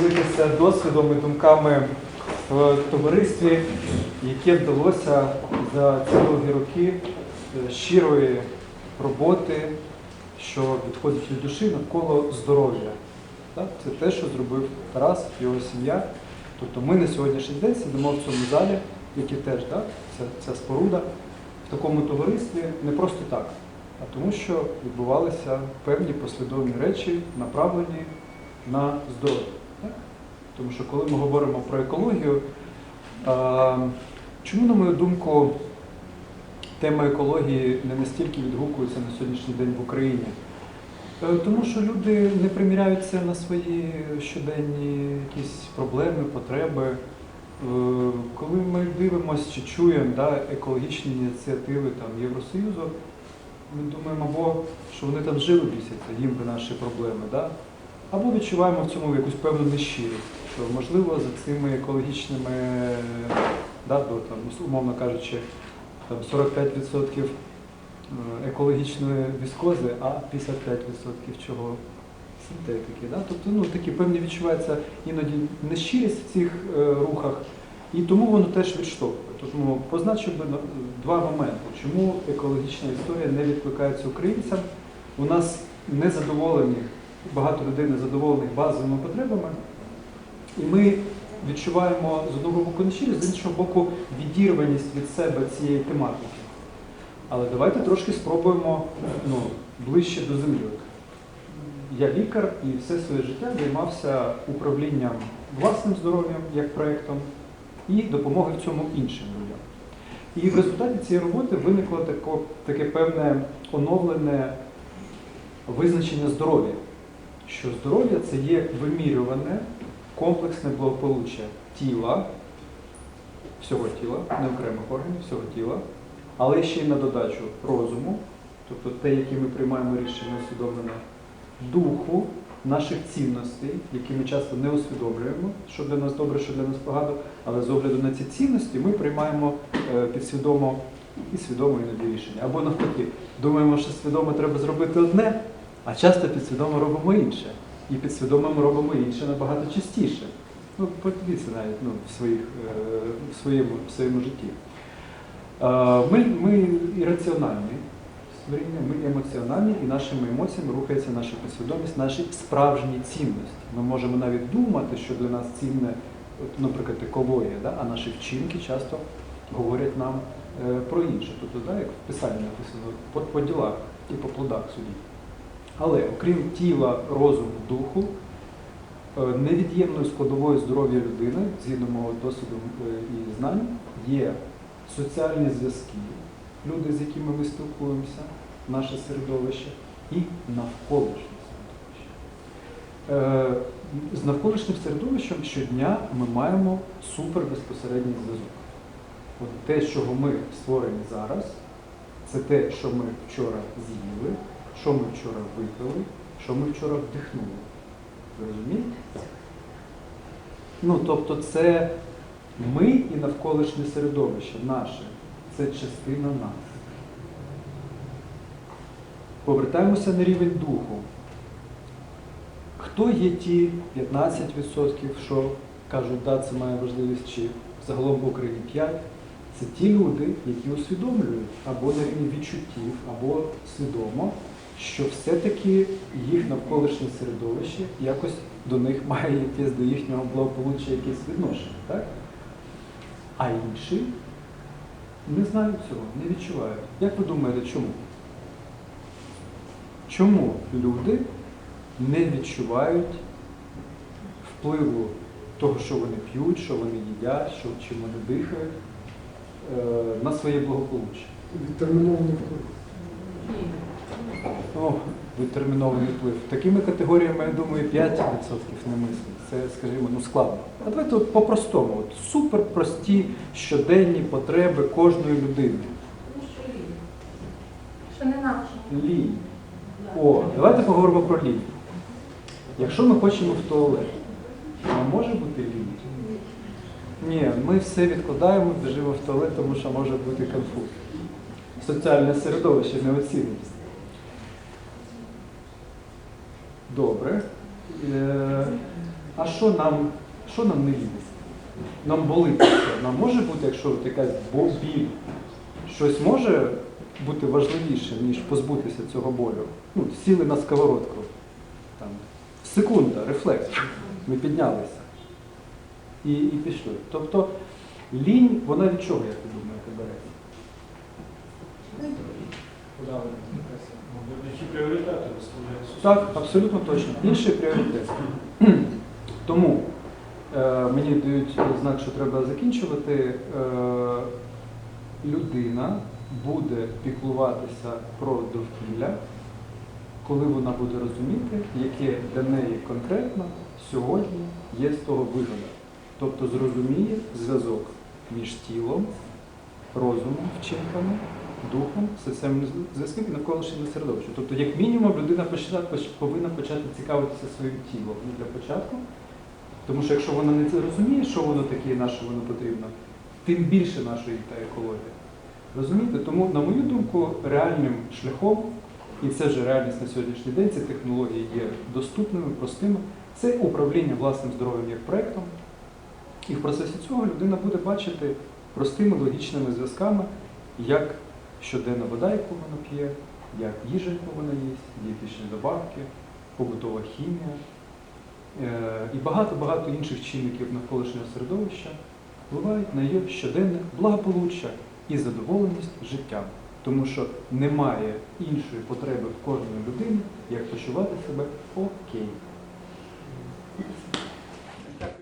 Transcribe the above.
поділитися досвідом і думками в товаристві, яке вдалося за ці довгі роки е, щирої роботи, що відходить від душі навколо здоров'я. Це те, що зробив Тарас, його сім'я. Тобто ми на сьогоднішній день сидимо в цьому залі, який теж так, ця, ця споруда, в такому товаристві не просто так, а тому, що відбувалися певні послідовні речі, направлені на здоров'я. Тому що коли ми говоримо про екологію, чому, на мою думку, тема екології не настільки відгукується на сьогоднішній день в Україні? Е, Тому що люди не приміряються на свої щоденні якісь проблеми, потреби. Е, Коли ми дивимося чи чуємо да, екологічні ініціативи там, Євросоюзу, ми думаємо, або що вони там жили місяця, їм би наші проблеми, да? Або відчуваємо в цьому якусь певну нещирість, що можливо за цими екологічними, да, до, там, умовно кажучи, там 45% е, екологічної віскози, а 55% чого синтетики. Да? Тобто ну, такі певні відчувається іноді нещирість в цих е, рухах, і тому воно теж відштовхує. Тому позначив би два моменти, чому екологічна історія не відкликається українцям. У нас незадоволені, багато людей незадоволених базовими потребами, і ми відчуваємо з одного боку нещирість, з іншого боку відірваність від себе цієї тематики. Але давайте трошки спробуємо ну, ближче до землі. Я лікар і все своє життя займався управлінням власним здоров'ям як проєктом і допомоги в цьому іншим людям. І в результаті цієї роботи виникло тако, таке певне оновлене визначення здоров'я. Що здоров'я це є вимірюване комплексне благополуччя тіла, всього тіла, не окремих органів, всього тіла, але ще й на додачу розуму, тобто те, яке ми приймаємо рішення усвідомлене, духу, наших цінностей, які ми часто не усвідомлюємо, що для нас добре, що для нас погано, але з огляду на ці цінності ми приймаємо е, підсвідомо і свідомо іноді рішення. Або навпаки, думаємо, що свідомо треба зробити одне, а часто підсвідомо робимо інше. І підсвідомо ми робимо інше набагато частіше. Ну, подивіться навіть ну, в, своїх, е, в, своєму, в своєму житті. Е, Ми, ми ірраціональні ми емоціональні, і нашими емоціями рухається наша підсвідомість, наші справжні цінності. Ми можемо навіть думати, що для нас цінне, наприклад, екологія, да? а наші вчинки часто говорять нам е, про інше. Тобто, да, як в писанні написано, по, по ділах і по плодах судіть. Але окрім тіла, розуму, духу, е, невід'ємною складовою здоров'я людини, згідно мого досвіду е, і знань, є соціальні зв'язки, люди, з якими ми спілкуємося, наше середовище, і навколишнє середовище. Е, З навколишнім середовищем щодня ми маємо супербезпосередній зв'язок. От те, чого ми створені зараз, це те, що ми вчора з'їли, що ми вчора випили, що ми вчора вдихнули. Ви розумієте? Ну, тобто це ми і навколишнє середовище наше. Це частина нас. Повертаємося на рівень духу. Хто є ті 15%, що кажуть, да, це має важливість, чи загалом в Україні 5%? Це ті люди, які усвідомлюють або на рівні відчуттів, або свідомо, що все-таки їх навколишнє середовище якось до них має якесь до їхнього благополуччя якесь відношення. Так? А інші не знають цього, не відчувають. Як ви думаєте, чому? Чому люди не відчувають впливу того, що вони п'ють, що вони їдять, що, чим вони дихають, е, на своє благополуччя? Відтермінований вплив. О, відтермінований вплив. Такими категоріями, я думаю, 5% не мислить. Це, скажімо, ну складно. А давайте от по-простому. От супер прості щоденні потреби кожної людини. Ну, що лінь. Що не наше. Лінь. О, давайте поговоримо про лінь. Якщо ми хочемо в туалет, а може бути лінь? Ні, ми все відкладаємо, біжимо в туалет, тому що може бути конфуз. Соціальне середовище неоцінність. Добре. Е, а що нам, що нам не їсти? Нам болить? Нам може бути, якщо якась біль, щось може бути важливіше, ніж позбутися цього болю. Ну, сіли на сковородку. Там, секунда, рефлекс. Ми піднялися. І, і пішли. Тобто лінь, вона від чого, як ви думаєте, береться? Які пріоритети виставляються? Так, абсолютно точно. Інший пріоритет. Тому е, мені дають знак, що треба закінчувати. Е, людина буде піклуватися про довкілля, коли вона буде розуміти, яке для неї конкретно сьогодні є з того вигода. Тобто зрозуміє зв'язок між тілом, розумом, вчинками, духом, соціальним зв'язком і навколишнім середовищем. Тобто, як мінімум, людина повинна почати цікавитися своїм тілом для початку. Тому що якщо вона не розуміє, що воно таке на що воно потрібно, тим більше нашої та екологія. Розумієте? Тому, на мою думку, реальним шляхом, і це вже реальність на сьогоднішній день, ці технології є доступними, простими, це управління власним здоров'ям як проектом. І в процесі цього людина буде бачити простими логічними зв'язками, як щоденна вода, яку вона п'є, як їжа, яку вона їсть, дієтичні добавки, побутова хімія е, і багато-багато інших чинників навколишнього середовища впливають на її щоденне благополуччя і задоволеність життям. Тому що немає іншої потреби в кожної людини, як почувати себе окей.